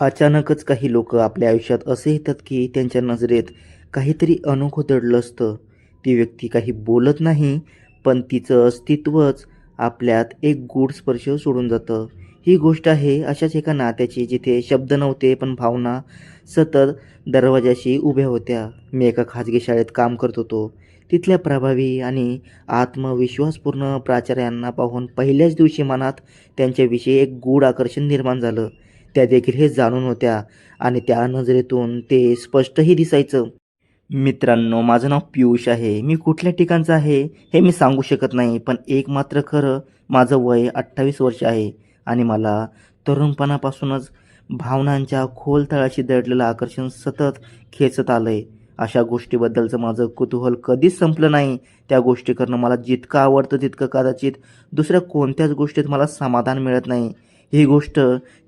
अचानकच काही लोक आपल्या आयुष्यात असे येतात की त्यांच्या नजरेत काहीतरी अनोखं दडलं असतं. ती व्यक्ती काही बोलत नाही पण तिचं अस्तित्वच आपल्यात एक गूढ स्पर्श सोडून जातं. ही गोष्ट आहे अशाच एका नात्याची जिथे शब्द नव्हते पण भावना सतत दरवाजाशी उभ्या होत्या. मी एका खाजगी शाळेत काम करत होतो. तिथल्या प्रभावी आणि आत्मविश्वासपूर्ण प्राचार्यांना पाहून पहिल्याच दिवशी मनात त्यांच्याविषयी एक गूढ आकर्षण निर्माण झालं. त्या देखील हे जाणून होत्या आणि त्या नजरेतून ते स्पष्टही दिसायचं. मित्रांनो माझं नाव पियुष आहे. मी कुठल्या ठिकाणचं आहे हे मी सांगू शकत नाही पण एक मात्र खरं माझं वय अठ्ठावीस वर्ष आहे आणि मला तरुणपणापासूनच भावनांच्या खोल तळाशी दडलेलं आकर्षण सतत खेचत आलं आहे अशा गोष्टीबद्दलचं माझं कुतूहल कधीच संपलं नाही. त्या गोष्टी करणं मला जितकं आवडतं तितकं कदाचित दुसऱ्या कोणत्याच गोष्टीत मला समाधान मिळत नाही. ही गोष्ट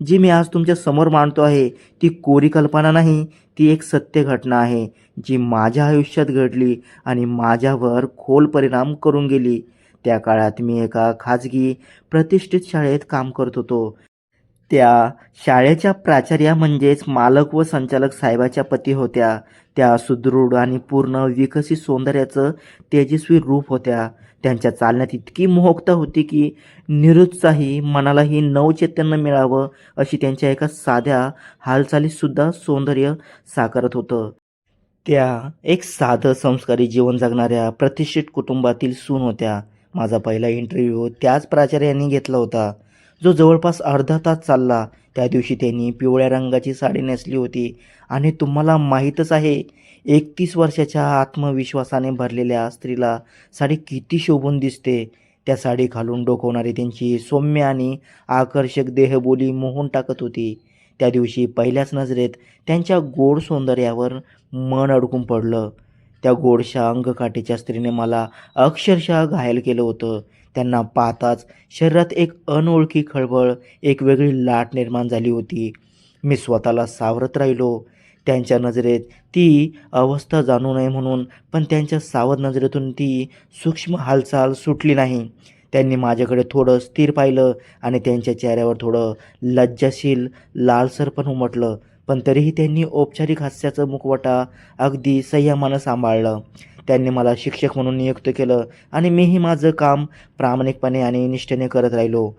जी मी आज तुमच्यासमोर मांडतो आहे ती कोरी कल्पना नाही ती एक सत्य घटना आहे जी माझ्या आयुष्यात घडली आणि माझ्यावर खोल परिणाम करून गेली. त्या काळात मी एका खाजगी प्रतिष्ठित शाळेत काम करत होतो. त्या शाळेच्या प्राचार्या म्हणजेच मालक व संचालक साहेबाच्या पती होत्या. त्या सुदृढ आणि पूर्ण विकसित सौंदर्याचं तेजस्वी रूप होत्या. त्यांच्या चालण्यात इतकी मोहकता होती की निरुत्साही मनालाही नवचैतन्य मिळावं अशी त्यांच्या एका साध्या हालचालीतसुद्धा सौंदर्य साकारत होतं. त्या एक साधं संस्कारी जीवन जगणाऱ्या प्रतिष्ठित कुटुंबातील सून होत्या. माझा पहिला इंटरव्ह्यू त्याच प्राचार्यांनी घेतला होता. जो जवळपास अर्धा तास चालला. त्या दिवशी त्यांनी पिवळ्या रंगाची साडी नेसली होती. आणि तुम्हाला माहीतच आहे एकतीस वर्षाच्या आत्मविश्वासाने भरलेल्या स्त्रीला साडी किती शोभून दिसते त्या साडी घालून डोकवणारी त्यांची सौम्य आणि आकर्षक देहबोली मोहून टाकत होती. त्या दिवशी पहिल्याच नजरेत त्यांच्या गोड सौंदर्यावर मन अडकून पडलं. त्या गोडशा अंगकाठीच्या स्त्रीने मला अक्षरशः घायल केलं होतं. त्यांना पाहताच शरीरात एक अनोळखी खळबळ एक वेगळी लाट निर्माण झाली होती. मी स्वतःला सावरत राहिलो. त्यांच्या नजरेत ती अवस्था जाणू नये म्हणून पण त्यांच्या सावध नजरेतून ती सूक्ष्म हालचाल सुटली नाही. त्यांनी माझ्याकडे थोडं स्थिर पाहिलं आणि त्यांच्या चेहऱ्यावर थोडं लज्जाशील लालसर पण उमटलं पण तरीही त्यांनी औपचारिक हास्याचं मुखवटा अगदी संयमानं सांभाळलं. त्यांनी मला शिक्षक म्हणून नियुक्त केलं आणि मीही माझं काम प्रामाणिकपणे आणि निष्ठेने करत राहिलो.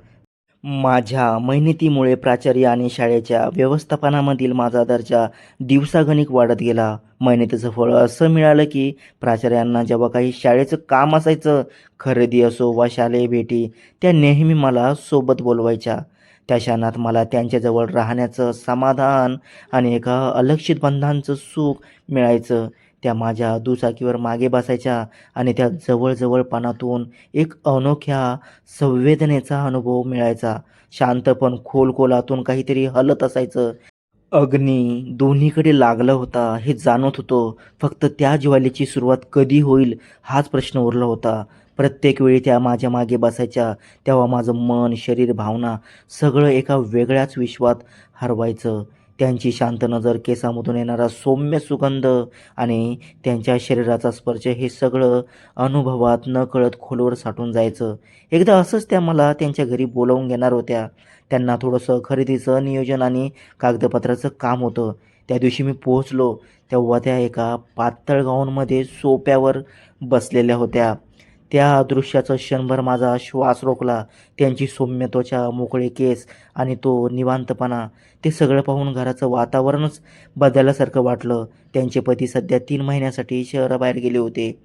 माझ्या मेहनतीमुळे प्राचार्य आणि शाळेच्या व्यवस्थापनामधील माझा दर्जा दिवसागणिक वाढत गेला. मेहनतीचं फळ असं मिळालं की प्राचार्यांना जेव्हा काही शाळेचं काम असायचं खरेदी असो वा शालेय भेटी त्या नेहमी मला सोबत बोलवायच्या. त्या क्षणात मला त्यांच्याजवळ राहण्याचं समाधान आणि एका अलक्षित बंधांचं सुख मिळायचं. त्या माझ्या दुचाकीवर मागे बसायच्या आणि त्या जवळजवळपणातून एक अनोख्या संवेदनेचा अनुभव मिळायचा. शांत पण खोल खोलातून काहीतरी हलत असायचं. अग्नी दोन्हीकडे लागला होता हे जाणवत होतो. फक्त त्या ज्वालेची सुरुवात कधी होईल हाच प्रश्न उरला होता. प्रत्येक वेळी त्या माझ्या मागे बसायच्या तेव्हा माझं मन शरीर भावना सगळं एका वेगळ्याच विश्वात हरवायचं. त्यांची शांत नजर केसामधून येणारा सौम्य सुगंध आणि त्यांच्या शरीराचा स्पर्श हे सगळं अनुभवात न कळत खोलवर साठून जायचं. एकदा असंच त्या मला त्यांच्या घरी बोलावून घेणार होत्या. त्यांना थोडंसं खरेदीचं नियोजन आणि कागदपत्राचं काम होतं. त्या दिवशी मी पोहोचलो तेव्हा त्या एका पातळ गाऊनमध्ये सोप्यावर बसलेल्या होत्या. त्या दृश्याचं क्षणभर माझा श्वास रोखला. त्यांची सौम्य त्वचा मोकळे केस आणि तो निवांतपणा ते सगळं पाहून घराचं वातावरणच बदलल्यासारखं वाटलं. त्यांचे पती सध्या तीन महिन्यासाठी शहराबाहेर गेले होते.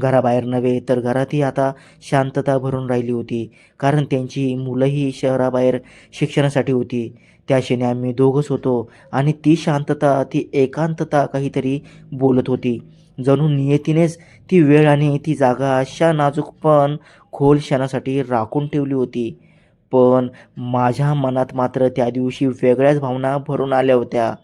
घराबाहेर नव्हे तर घरातही आता शांतता भरून राहिली होती. कारण त्यांची मुलंही शहराबाहेर शिक्षणासाठी होती. त्या क्षणी आम्ही दोघंच होतो आणि ती शांतता ती एकांतता काहीतरी बोलत होती. जणू नियतीनेच ती वेळ आणि ती जागा अशा नाजूक पण खोल क्षणासाठी राखून ठेवली होती. पण माझ्या मनात मात्र त्या दिवशी वेगळ्याच भावना भरून आल्या होत्या.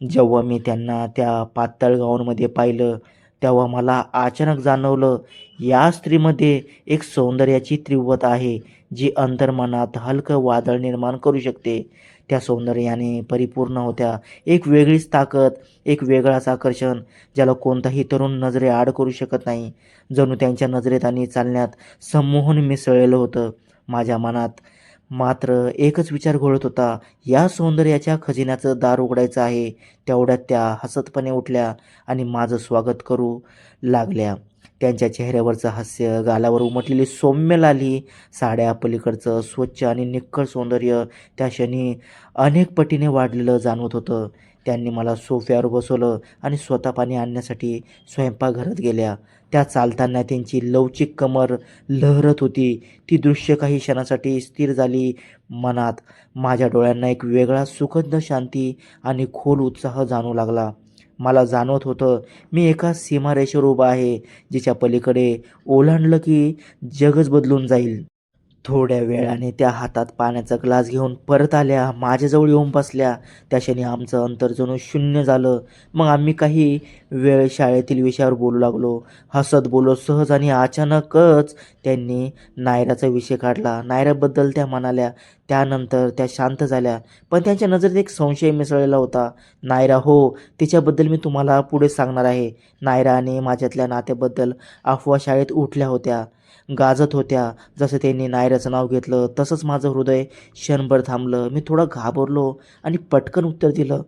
जेव्हा मी त्यांना त्या पातळ गाऊनमध्ये पाहिलं तेव्हा मला अचानक जाणवलं या स्त्रीमध्ये एक सौंदर्याची तीव्रता आहे जी अंतर्मनात हलकं वादळ निर्माण करू शकते. त्या सौंदर्याने परिपूर्ण होत्या. एक वेगळीच ताकद एक वेगळाच आकर्षण ज्याला कोणताही तरुण नजरे आड करू शकत नाही. जणू त्यांच्या नजरेत आणि चालण्यात संमोहन मिसळलेलं होतं. माझ्या मनात मात्र एकच विचार घोळत होता या सौंदर्याच्या खजिन्याचं दार उघडायचं आहे. तेवढ्यात त्या हसतपणे उठल्या आणि माझं स्वागत करू लागल्या. त्यांच्या चेहऱ्यावरचं हास्य गालावर उमटलेली सौम्य लाली साड्या पलीकडचं स्वच्छ आणि निखळ सौंदर्य त्या क्षणी अनेक पटीने वाढलेलं जाणवत होतं. त्यांनी मला सोफ्यावर बसवलं आणि स्वतः पाणी आणण्यासाठी स्वयंपाकघरात गेल्या. त्या चालताना त्यांची लवचिक कमर लहरत होती. ती दृश्य काही क्षणासाठी स्थिर झाली मनात. माझ्या डोळ्यांना एक वेगळा सुखद शांती आणि खोल उत्साह जाणू लागला. मला जाणवत होतं मी एका सीमारेषेवर उभा आहे जिच्या पलीकडे ओलांडलं की जगच बदलून जाईल. थोड्या वेळाने त्या हातात पाण्याचा ग्लास घेऊन परत आल्या. माझ्याजवळ येऊन बसल्या. त्या क्षणी आमचं अंतर जणू शून्य झालं. मग आम्ही काही वेळ शाळेतील विषयावर बोलू लागलो. हसत बोलो सहज आणि अचानकच त्यांनी नायराचा विषय काढला. नायराबद्दल त्या म्हणाल्या. त्यानंतर त्या शांत झाल्या. पण त्यांच्या नजरेत एक संशय मिसळलेला होता. नायरा हो तिच्याबद्दल मी तुम्हाला पुढे सांगणार आहे. नायरा आणि माझ्यातल्या नात्याबद्दल अफवा शाळेत उठल्या होत्या. गाजत होत्या. जसं त्यांनी नायराचं नाव घेतलं तसंच माझं हृदय क्षणभर थांबलं. मी थोडं घाबरलो आणि पटकन उत्तर दिलं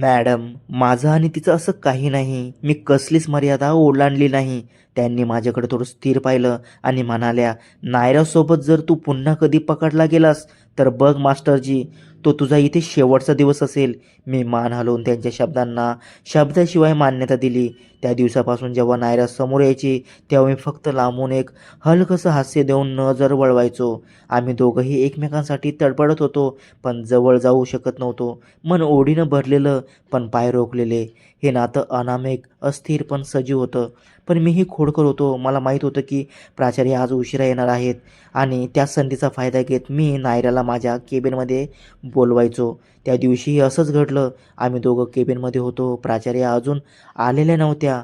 मॅडम माझं आणि तिचं असं काही नाही. मी कसलीच मर्यादा ओलांडली नाही. त्यांनी माझ्याकडे थोडं स्थिर पाहिलं आणि म्हणाल्या नायरासोबत जर तू पुन्हा कधी पकडला गेलास तर बघ मास्टरजी तो तुझा इथे शेवटचा दिवस असेल. मी मान हलवून त्यांच्या शब्दांना शब्दाशिवाय मान्यता दिली. त्या दिवसापासून जेव्हा नायरा समोर यायची तेव्हा मी फक्त लांबून एक हलकंसं हास्य देऊन नजर वळवायचो. आम्ही दोघंही एकमेकांसाठी तडपडत होतो पण जवळ जाऊ शकत नव्हतो. मन ओढीनं भरलेलं पण पाय रोखलेले. हे नातं अनामेक अस्थिर पण सजीव होतं. पण मीही खोडकर होतो. मला माहीत होतं की प्राचार्य आज उशिरा येणार आहेत आणि त्या संधीचा फायदा घेत मी नायराला माझ्या केबिनमध्ये बोलवायचो. त्या दिवशीही असंच घडलं. आम्ही दोघं केबिनमध्ये होतो. प्राचार्य अजून आलेल्या नव्हत्या.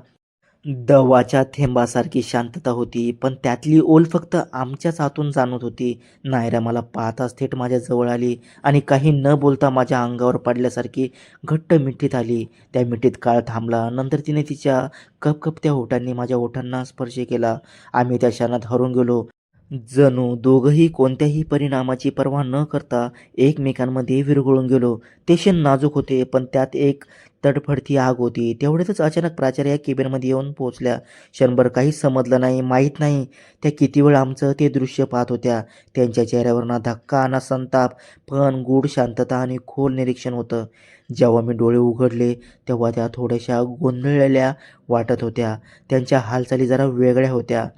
दवाच्या थेंबासारखी शांतता होती पण त्यातली ओल फक्त आमच्याच हातून जाणवत होती. नायरा मला पाहताच थेट माझ्या जवळ आली आणि काही न बोलता माझ्या अंगावर पडल्यासारखी घट्ट मिठीत आली. त्या मिठीत काळ थांबला. नंतर तिने तिच्या कपकपत्या ओठांनी माझ्या ओठांना स्पर्श केला. आम्ही त्या क्षणात हरून गेलो. जणू दोघंही कोणत्याही परिणामाची पर्वा न करता एकमेकांमध्ये विरघळून गेलो. ते क्षण नाजूक होते पण त्यात एक तडफडती आग होती. तेवढ्यातच अचानक प्राचार्य केबिनमध्ये येऊन पोहोचल्या. क्षणभर काहीच समजलं नाही माहीत नाही त्या किती वेळ आमचं ते दृश्य पाहत होत्या. त्यांच्या चेहऱ्यावर ना धक्का ना संताप पण गूढ शांतता आणि खोल निरीक्षण होतं. जेव्हा मी डोळे उघडले तेव्हा त्या थोड्याशा गोंधळलेल्या वाटत होत्या. त्यांच्या हालचाली जरा वेगळ्या होत्या.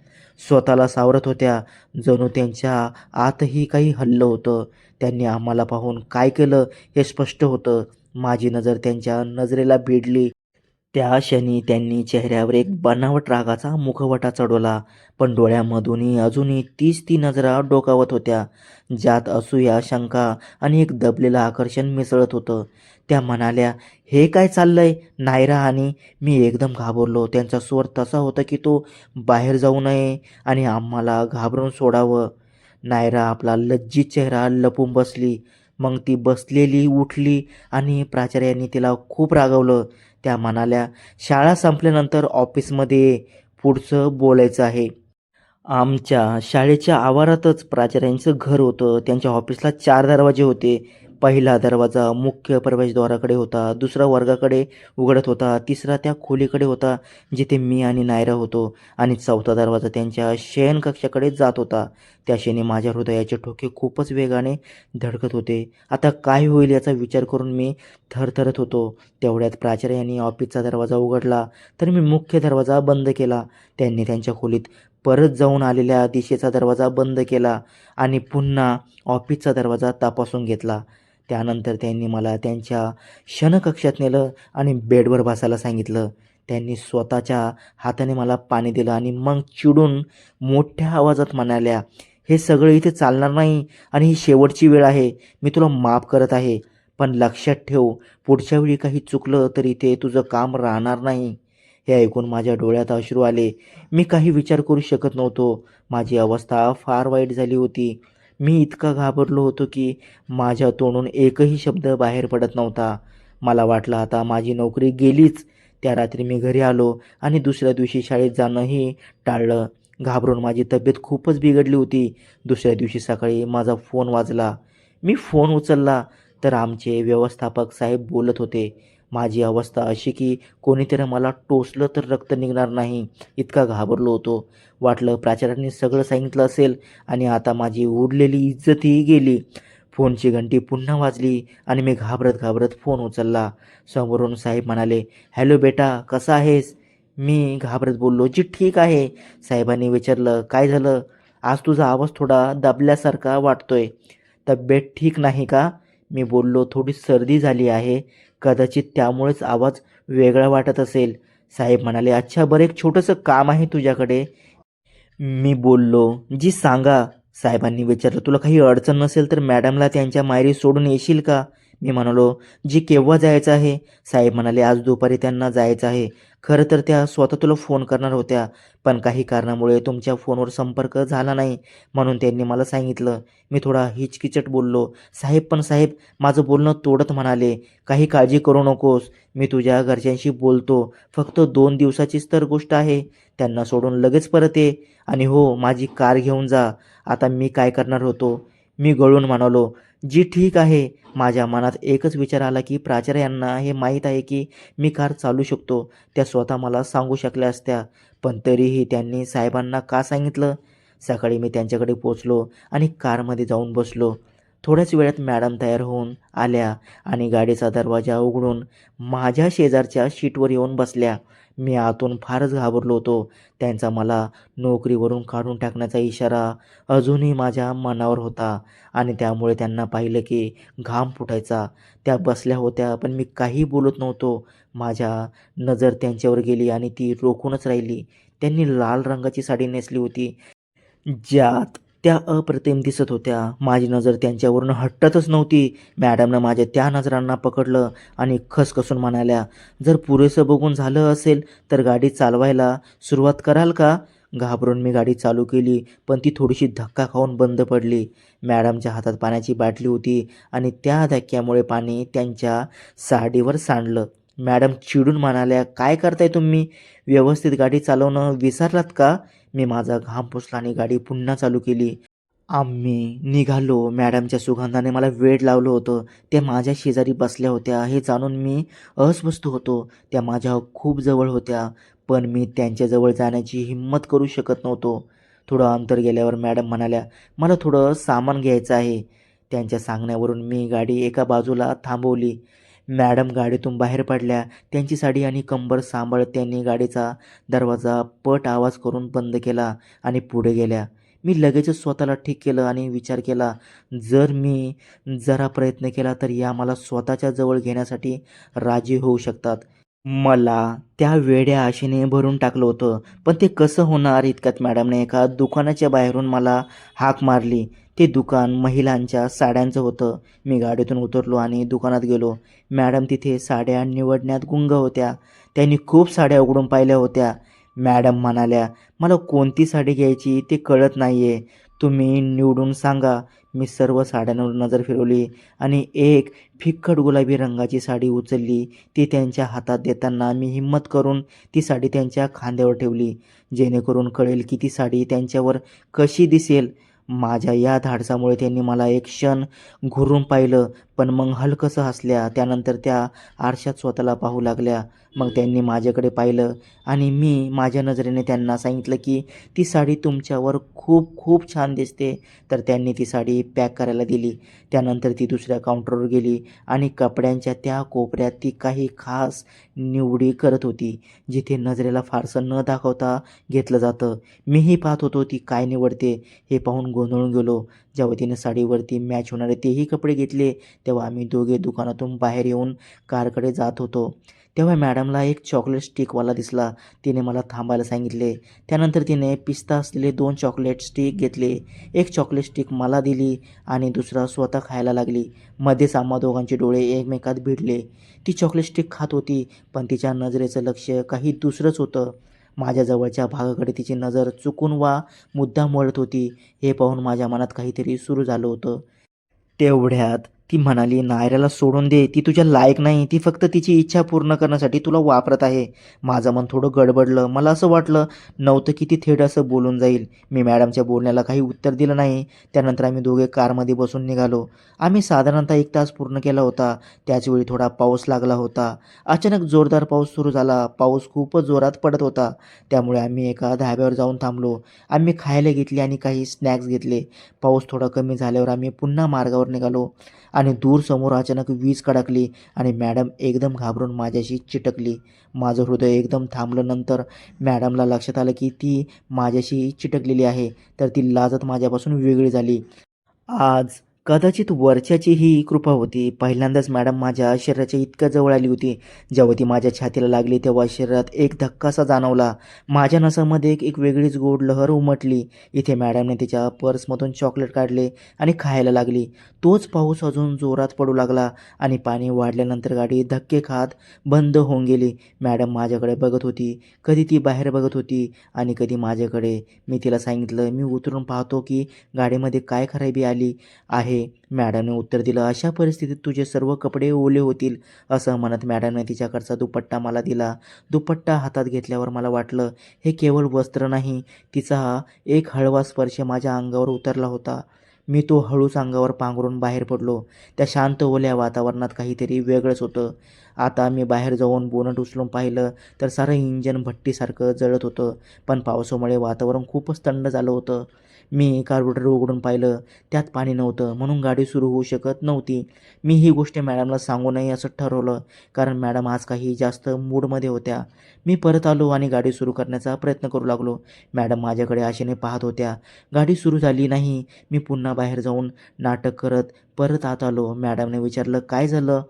स्वतःला सावरत होत्या. जणू त्यांच्या आतही काही हल्लं होतं. त्यांनी आम्हाला पाहून काय केलं हे स्पष्ट होतं. माझी नजर त्यांच्या नजरेला भिडली. त्या क्षणी त्यांनी चेहऱ्यावर एक बनावट रागाचा मुखवटा चढवला. पण डोळ्यामधूनही अजूनही तीच ती नजरा डोकावत होत्या. ज्यात असूया शंका आणि एक दबलेलं आकर्षण मिसळत होतं. त्या म्हणाल्या हे काय चाललंय? नायरा आणि मी एकदम घाबरलो. त्यांचा स्वर तसा होता की तो बाहेर जाऊ नये आणि आम्हाला घाबरून सोडावं. नायरा आपला लज्जित चेहरा लपून बसली. मग ती बसलेली उठली आणि प्राचार्यांनी तिला खूप रागवलं. त्या म्हणाल्या शाळा संपल्यानंतर ऑफिसमध्ये पुढचं बोलायचं आहे. आमच्या शाळेच्या आवारातच प्राचार्यांचं घर होतं. त्यांच्या ऑफिसला चार दरवाजे होते. पहिला दरवाजा मुख्य प्रवेशद्वाराकडे होता दुसरा वर्गाकडे उघडत होता तिसरा त्या खोलीकडे होता जिथे मी आणि नायरा होतो आणि चौथा दरवाजा त्यांच्या शयनकक्षाकडे जात होता. त्या क्षणी माझ्या हृदयाचे ठोके खूपच वेगाने धडकत होते. आता काय होईल याचा विचार करून मी थरथरत होतो. तेवढ्यात प्राचार्य यांनी ऑफिसचा दरवाजा उघडला तर मी मुख्य दरवाजा बंद केला. त्यांनी त्यांच्या खोलीत परत जाऊन आलेल्या दिशेचा दरवाजा बंद केला आणि पुन्हा ऑफिसचा दरवाजा तपासून घेतला. त्यानंतर त्यांनी मला त्यांच्या क्षणकक्षात नेलं आणि बेडवर बसायला सांगितलं. त्यांनी स्वतःच्या हाताने मला पाणी दिलं आणि मग चिडून मोठ्या आवाजात म्हणाल्या हे सगळं इथे चालणार नाही आणि ही शेवटची वेळ आहे. मी तुला माफ करत आहे. पण लक्षात ठेव पुढच्या वेळी काही चुकलं तर इथे तुझं काम राहणार नाही. हे ऐकून माझ्या डोळ्यात अश्रू आले. मी काही विचार करू शकत नव्हतो. माझी अवस्था फार वाईट झाली होती. मी इतका घाबरलो होतो की माझ्या तोंडून एकही शब्द बाहेर पडत नव्हता. मला वाटलं आता माझी नोकरी गेलीच. त्या रात्री मी घरी आलो आणि दुसऱ्या दिवशी शाळेत जाणंही टाळलं. घाबरून माझी तब्येत खूपच बिघडली होती. दुसऱ्या दिवशी सकाळी माझा फोन वाजला. मी फोन उचलला तर आमचे व्यवस्थापक साहेब बोलत होते. माझी अवस्था अशी की कोणीतरी मला टोचलं तर रक्त निघणार नाही. इतका घाबरलो होतो. वाटलं प्राचार्यांनी सगळं सांगितलं असेल आणि आता माझी उडलेली इज्जतही गेली. फोनची घंटी पुन्हा वाजली आणि मी घाबरत घाबरत फोन उचलला. समोरून साहेब म्हणाले हॅलो बेटा कसा आहेस? मी घाबरत बोललो जी ठीक आहे. साहेबांनी विचारलं काय झालं? आज तुझा आवाज थोडा दबल्यासारखा वाटतोय. तब्येत ठीक नाही का? मी बोललो थोडी सर्दी झाली आहे. कदाचित त्यामुळेच आवाज वेगळा वाटत असेल. साहेब म्हणाले अच्छा बरं एक छोटंसं काम आहे तुझ्याकडे. मी बोललो जी सांगा. साहेबांनी विचारलं तुला काही अडचण नसेल तर मॅडमला त्यांच्या मायरी सोडून येशील का? मी म्हणालो जी केव्हा जायचं आहे? साहेब म्हणाले आज दुपारी त्यांना जायचं आहे. खरं तर त्या स्वतः तुला फोन करणार होत्या पण काही कारणामुळे तुमच्या फोनवर संपर्क झाला नाही म्हणून त्यांनी मला सांगितलं. मी थोडा हिचकिचट बोललो साहेब पण साहेब माझं बोलणं तोडत म्हणाले. काही काळजी करू नकोस. मी तुझ्या घरच्यांशी बोलतो. फक्त दोन दिवसाचीच तर गोष्ट आहे. त्यांना सोडून लगेच परत ये. आणि हो माझी कार घेऊन जा. आता मी काय करणार होतो? मी गळून म्हणालो जी ठीक आहे. माझ्या मनात एकच विचार आला की प्राचार्य यांना हे माहीत आहे की मी कार चालू शकतो. त्या स्वतः मला सांगू शकल्या असत्या. पण तरीही त्यांनी साहेबांना का सांगितलं? सकाळी मी त्यांच्याकडे पोचलो आणि कारमध्ये जाऊन बसलो. थोड्याच वेळात मॅडम तयार होऊन आल्या आणि गाडीचा दरवाजा उघडून माझ्या शेजारच्या शीटवर येऊन बसल्या. मी आतून फारच घाबरलो होतो. त्यांचा मला नोकरीवरून काढून टाकण्याचा इशारा अजूनही माझ्या मनावर होता आणि त्यामुळे त्यांना पाहिलं की घाम फुटायचा. त्या बसल्या होत्या पण मी काही बोलत नव्हतो. माझ्या नजर त्यांच्यावर गेली आणि ती रोखूनच राहिली. त्यांनी लाल रंगाची साडी नेसली होती. ज्यात त्या अप्रतिम दिसत होत्या. माझी नजर त्यांच्यावरून हटतच नव्हती. मॅडमनं माझ्या त्या नजरांना पकडलं आणि खसखसून म्हणाल्या जर पुरेसं बघून झालं असेल तर गाडी चालवायला सुरुवात कराल का? घाबरून मी गाडी चालू केली पण ती थोडीशी धक्का खाऊन बंद पडली. मॅडमच्या हातात पाण्याची बाटली होती आणि त्या धक्क्यामुळे पाणी त्यांच्या साडीवर सांडलं. मॅडम चिडून म्हणाल्या काय करताय तुम्ही? व्यवस्थित गाडी चालवणं विसरलात का? मी माझा घाम पुसला आणि गाडी पुन्हा चालू केली. आम्ही निघालो. मॅडमच्या सुगंधाने मला वेड लावलं होतं. त्या माझ्या शेजारी बसल्या होत्या. हे जाणून मी अस्वस्थ होतो. त्या माझ्या खूप जवळ होत्या. पण मी त्यांच्याजवळ जाण्याची हिंमत करू शकत नव्हतो. थोडं अंतर गेल्यावर मॅडम म्हणाल्या मला थोडं सामान घ्यायचं आहे. त्यांच्या सांगण्यावरून मी गाडी एका बाजूला थांबवली. मॅडम गाडीतून बाहेर पडल्या. त्यांची साडी आणि कंबर सांभाळत त्यांनी गाडीचा दरवाजा पट आवाज करून बंद केला आणि पुढे गेल्या. मी लगेचच स्वतःला ठीक केलं आणि विचार केला जर मी जरा प्रयत्न केला तर या मला स्वतःच्या जवळ घेण्यासाठी राजी होऊ शकतात. मला त्या वेड्या आशेने भरून टाकलं होतं पण ते कसं होणार इतक्यात मॅडमने एका दुकानाच्या बाहेरून मला हाक मारली. ते दुकान महिलांच्या साड्यांचं होतं. मी गाडीतून उतरलो आणि दुकानात गेलो. मॅडम तिथे साड्या निवडण्यात गुंग होत्या. त्यांनी खूप साड्या उघडून पाहिल्या होत्या. मॅडम म्हणाल्या मला कोणती साडी घ्यायची ते कळत नाही आहे तुम्ही निवडून सांगा. मी सर्व साड्यांवर नजर फिरवली आणि एक फिक्कट गुलाबी रंगाची साडी उचलली. ती त्यांच्या हातात देताना मी हिंमत करून ती साडी त्यांच्या खांद्यावर ठेवली. जेणेकरून कळेल की ती साडी त्यांच्यावर कशी दिसेल. माझ्या या धाडसामुळे त्यांनी मला एक क्षण घुरून पाहिलं. पण मग हलकंसं हसल्या. त्यानंतर त्या आरशात स्वतःला पाहू लागल्या. मग त्यांनी माझ्याकडे पाहिलं आणि मी माझ्या नजरेने त्यांना सांगितलं की ती साडी तुमच्यावर खूप खूप छान दिसते. तर त्यांनी ती साडी पॅक करायला दिली. त्यानंतर ती दुसऱ्या काउंटरवर गेली आणि कपड्यांच्या त्या कोपऱ्यात ती काही खास निवडी करत होती जिथे नजरेला फारसं न दाखवता घेतलं जातं. मीही पाहत होतो ती काय निवडते हे पाहून गोंधळून गेलो. जेव्हा तिने साडीवरती मॅच होणारे तेही कपडे घेतले तेव्हा आम्ही दोघे दुकानातून बाहेर येऊन कारकडे जात होतो. तेव्हा मॅडमला एक चॉकलेट स्टिकवाला दिसला. तिने मला थांबायला सांगितले. त्यानंतर तिने पिस्ता असलेले दोन चॉकलेट स्टिक घेतले. एक चॉकलेट स्टिक मला दिली आणि दुसरा स्वतः खायला लागली. मध्येच आम्हा दोघांचे डोळे एकमेकात भिडले. ती चॉकलेट स्टिक खात होती पण तिच्या नजरेचं लक्ष काही दुसरंच होतं. माझ्या जवळच्या भागाकडे तिची नजर चुकून वा मुद्दाम वळत होती. हे पाहून माझ्या मनात काहीतरी सुरू झालं होतं. तेवढ्यात ती म्हणाली नायराला सोडून दे. ती तुझ्या लायक नाही. ती फक्त तिची इच्छा पूर्ण करण्यासाठी तुला वापरत आहे. माझं मन थोडं गडबडलं. मला असं वाटलं नव्हतं की ती थेट असं बोलून जाईल. मी मॅडमच्या बोलण्याला काही उत्तर दिलं नाही. त्यानंतर आम्ही दोघे कारमध्ये बसून निघालो. आम्ही साधारणतः एक तास पूर्ण केला होता. त्याचवेळी थोडा पाऊस लागला होता. अचानक जोरदार पाऊस सुरू झाला. पाऊस खूपच जोरात पडत होता. त्यामुळे आम्ही एका धाब्यावर जाऊन थांबलो. आम्ही खायला घेतले आणि काही स्नॅक्स घेतले. पाऊस थोडा कमी झाल्यावर आम्ही पुन्हा मार्गावर निघालो. आणि दूर समोर अचानक वीज कडकली आणि मॅडम एकदम घाबरून माझ्याशी चिटकली. माझं हृदय एकदम थांबलं नंतर मॅडमला लक्षात आलं की ती माझ्याशी चिटकलेली आहे तर ती लाजत माझ्यापासून वेगळी झाली. आज कदाचित वर्षाची ही कृपा होती. पहिल्यांदाच मॅडम माझ्या शरीराच्या इतक्या जवळ आली होती. जेव्हा ती माझ्या छातीला लागली तेव्हा शरीरात एक धक्कासा जाणवला. माझ्या नसामध्ये एक एक वेगळीच गोड लहर उमटली. इथे मॅडमने तिच्या पर्समधून चॉकलेट काढले आणि खायला लागली. तोच पाऊस अजून जोरात पडू लागला आणि पाणी वाढल्यानंतर गाडी धक्के खात बंद होऊन गेली. मॅडम माझ्याकडे बघत होती. कधी ती बाहेर बघत होती आणि कधी माझ्याकडे. मी तिला सांगितलं मी उतरून पाहतो की गाडीमध्ये काय खराबी आली आहे मॅडमने उत्तर दिलं अशा परिस्थितीत तुझे सर्व कपडे ओले होतील असं म्हणत मॅडमने तिच्याकडचा दुपट्टा मला दिला. दुपट्टा हातात घेतल्यावर मला वाटलं हे केवळ वस्त्र नाही तिचा हा एक हळवा स्पर्श माझ्या अंगावर उतरला होता. मी तो हळूच अंगावर पांघरून बाहेर पडलो. त्या शांत ओल्या वातावरणात काहीतरी वेगळंच होतं. आता मी बाहेर जाऊन बोनट उचलून पाहिलं तर सारं इंजन भट्टीसारखं जळत होतं. पण पावसामुळे वातावरण खूपच थंड झालं होतं. मी कार्बोरेटर उघडून पाहिलं. त्यात पाणी नव्हतं म्हणून गाडी सुरू होऊ शकत नव्हती. मी ही गोष्ट मॅडमला सांगू नये असं ठरवलं कारण मॅडम आज काही जास्त मूडमध्ये होत्या. मी परत आलो आणि गाडी सुरू करण्याचा प्रयत्न करू लागलो. मॅडम माझ्याकडे आशेने पाहत होत्या. गाडी सुरू झाली नाही. मी पुन्हा बाहेर जाऊन नाटक करत परत आत आलो. मॅडमने विचारलं काय झालं?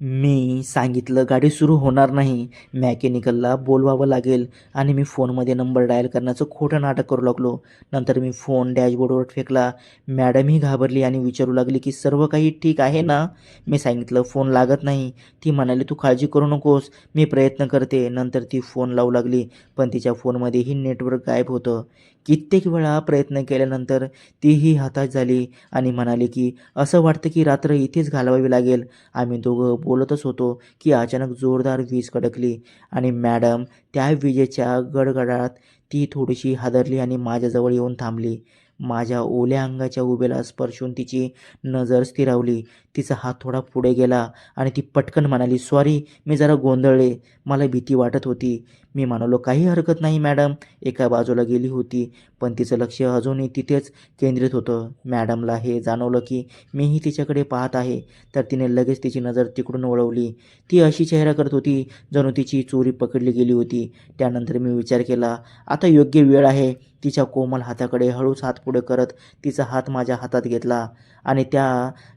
मी सांगितलं गाडी सुरू होणार नाही. मॅकॅनिकलला बोलवावं लागेल आणि मी फोनमध्ये नंबर डायल करण्याचं खोटं नाटक करू लागलो. नंतर मी फोन डॅशबोर्डवर फेकला. मॅडमही घाबरली आणि विचारू लागली की सर्व काही ठीक आहे ना? मी सांगितलं फोन लागत नाही. ती म्हणाली तू काळजी करू नकोस. मी प्रयत्न करते. नंतर ती फोन लावू लागली पण तिच्या फोनमध्येही नेटवर्क गायब होतं. कित्येक वेळा प्रयत्न केल्यानंतर तीही हताश झाली आणि म्हणाली की असं वाटतं की रात्र इथेच घालवावी लागेल. आम्ही दोघं बोलतच होतो की अचानक जोरदार वीज कडकली आणि मॅडम त्या विजेच्या गडगडात ती थोडीशी हादरली आणि माझ्याजवळ येऊन थांबली. माझ्या ओल्या अंगाच्या उभेला स्पर्शून तिची नजर स्थिरावली. तिचा हात थोडा पुढे गेला आणि ती पटकन म्हणाली सॉरी मी जरा गोंधळले. मला भीती वाटत होती. मी म्हणालो काही हरकत नाही मॅडम. एका बाजूला गेली होती पण तिचं लक्ष अजूनही तिथेच केंद्रित होतं. मॅडमला हे जाणवलं की मीही तिच्याकडे पाहत आहे तर तिने लगेच तिची नजर तिकडून वळवली. ती अशी चेहरा करत होती जणू तिची चोरी पकडली गेली होती. त्यानंतर मी विचार केला आता योग्य वेळ आहे. तिच्या कोमल हाताकडे हळूच हात पुढे करत तिचा हात माझ्या हातात घेतला. आणि त्या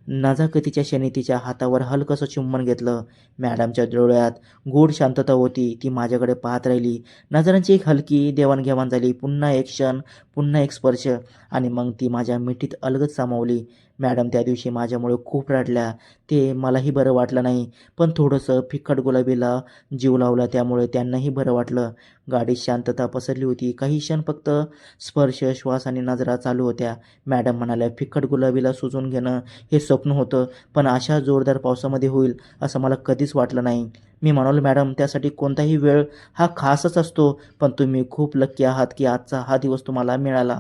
नजाकतीच्या क्षणी तिच्या हातावर हलकंसं चुंबन घेतलं. मॅडमच्या डोळ्यात गोड शांतता होती. ती माझ्याकडे पाहत राहिली. नजरांची एक हलकी देवाणघेवाण झाली. पुन्हा एक क्षण पुन्हा एक स्पर्श. आणि मग ती माझ्या मिठीत अलगद सामावली. मॅडम त्या दिवशी माझ्यामुळे खूप रडल्या. ते मलाही बरं वाटलं नाही. पण थोडंसं फिक्कट गुलाबीला जीव लावला त्यामुळे त्यांनाही बरं वाटलं. गाडीत शांतता पसरली होती. काही क्षण फक्त स्पर्श श्वास आणि नजरा चालू होत्या. मॅडम म्हणाल्या फिक्कट गुलाबीला सुजून घेणं हे स्वप्न होतं पण अशा जोरदार पावसामध्ये होईल असं मला कधीच वाटलं नाही. मी म्हणालो मॅडम त्यासाठी कोणताही वेळ हा खासच असतो पण तुम्ही खूप लक्की आहात की आजचा हा दिवस तुम्हाला मिळाला.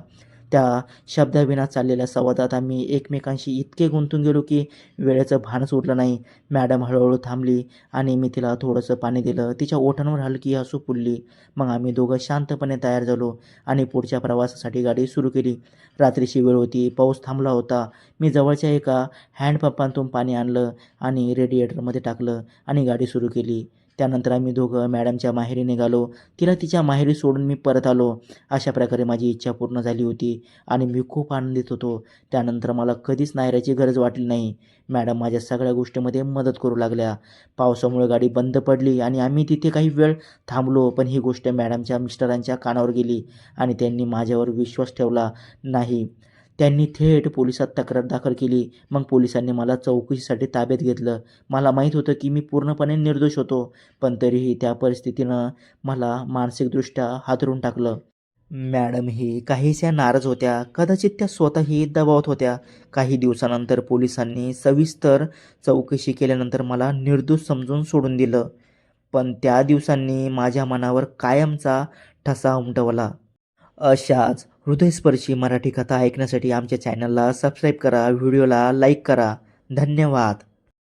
त्या शब्दाविना चाललेल्या संवादात आम्ही एकमेकांशी इतके गुंतून गेलो की वेळेचं भानच उरलं नाही. मॅडम हळूहळू थांबली आणि मी तिला थोडंसं पाणी दिलं. तिच्या ओठांवर हलकी हसू फुलली. मग आम्ही दोघं शांतपणे तयार झालो आणि पुढच्या प्रवासासाठी गाडी सुरू केली. रात्रीची वेळ होती. पाऊस थांबला होता. मी जवळच्या एका हँडपंपातून पाणी आणलं आणि रेडिएटरमध्ये टाकलं आणि गाडी सुरू केली. त्यानंतर आम्ही दोघं मॅडमच्या माहेरी निघालो. तिला तिच्या माहेरी सोडून मी परत आलो. अशा प्रकारे माझी इच्छा पूर्ण झाली होती आणि मी खूप आनंदित होतो. त्यानंतर मला कधीच नायराची गरज वाटली नाही. मॅडम माझ्या सगळ्या गोष्टीमध्ये मदत करू लागल्या. पावसामुळे गाडी बंद पडली आणि आम्ही तिथे काही वेळ थांबलो पण ही गोष्ट मॅडमच्या मिस्टरांच्या कानावर गेली आणि त्यांनी माझ्यावर विश्वास ठेवला नाही. त्यांनी थेट पोलिसात तक्रार दाखल केली. मग पोलिसांनी मला चौकशीसाठी ताब्यात घेतलं. मला माहीत होतं की मी पूर्णपणे निर्दोष होतो पण तरीही त्या परिस्थितीनं मला मानसिकदृष्ट्या हादरून टाकलं. मॅडम ही काहीशा नाराज होत्या. कदाचित त्या स्वतःही दबावत होत्या. काही दिवसानंतर पोलिसांनी सविस्तर चौकशी केल्यानंतर मला निर्दोष समजून सोडून दिलं. पण त्या दिवसांनी माझ्या मनावर कायमचा ठसा उमटवला. अशाच हृदयस्पर्शी मराठी कथा ऐकण्यासाठी आमच्या चॅनलला सबस्क्राईब करा व्हिडिओला लाईक करा. धन्यवाद.